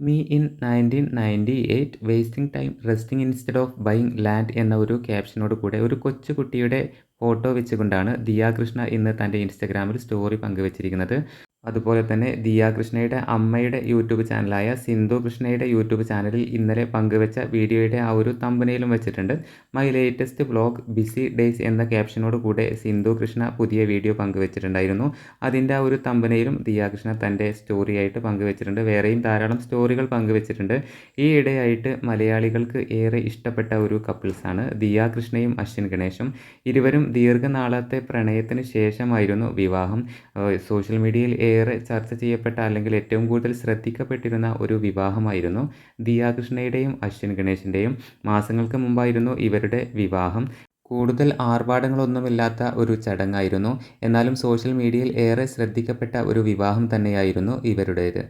Me in nineteen ninety eight wasting time resting instead of buying land എന്ന ഒരു ക്യാപ്ഷനോട് കൂടെ ഒരു കൊച്ചുകുട്ടിയുടെ ഫോട്ടോ വെച്ചുകൊണ്ടാണ് ദിയാകൃഷ്ണ ഇന്ന് തന്റെ ഇൻസ്റ്റഗ്രാമിൽ സ്റ്റോറി പങ്കുവച്ചിരിക്കുന്നത്. അതുപോലെ തന്നെ ദിയ കൃഷ്ണയുടെ അമ്മയുടെ യൂട്യൂബ് ചാനലായ സിന്ധു കൃഷ്ണയുടെ യൂട്യൂബ് ചാനലിൽ ഇന്നലെ പങ്കുവെച്ച വീഡിയോയുടെ ആ ഒരു തമ്പനയിലും വെച്ചിട്ടുണ്ട്. My latest blog busy days എന്ന ക്യാപ്ഷനോട് കൂടെ സിന്ധു കൃഷ്ണ പുതിയ വീഡിയോ പങ്കുവച്ചിട്ടുണ്ടായിരുന്നു. അതിന്റെ ആ ഒരു തമ്പനയിലും ദിയ കൃഷ്ണ തന്റെ സ്റ്റോറിയായിട്ട് പങ്കുവച്ചിട്ടുണ്ട്. വേറെയും ധാരാളം സ്റ്റോറികൾ പങ്കുവച്ചിട്ടുണ്ട്. ഈ ഇടയായിട്ട് മലയാളികൾക്ക് ഏറെ ഇഷ്ടപ്പെട്ട ഒരു കപ്പിൾസാണ് ദിയ കൃഷ്ണയും അശ്വിൻ ഗണേശും. ഇരുവരും ദീർഘനാളത്തെ പ്രണയത്തിന് ശേഷമായിരുന്നു വിവാഹം. സോഷ്യൽ മീഡിയയിൽ ഏറെ ചർച്ച ചെയ്യപ്പെട്ട അല്ലെങ്കിൽ ഏറ്റവും കൂടുതൽ ശ്രദ്ധിക്കപ്പെട്ടിരുന്ന ഒരു വിവാഹമായിരുന്നു ദിയാകൃഷ്ണയുടെയും അശ്വിൻ ഗണേശിന്റെയും മാസങ്ങൾക്ക് മുമ്പായിരുന്നു ഇവരുടെ വിവാഹം. കൂടുതൽ ആർഭാടങ്ങളൊന്നുമില്ലാത്ത ഒരു ചടങ്ങായിരുന്നു. എന്നാലും സോഷ്യൽ മീഡിയയിൽ ഏറെ ശ്രദ്ധിക്കപ്പെട്ട ഒരു വിവാഹം തന്നെയായിരുന്നു ഇവരുടേത്.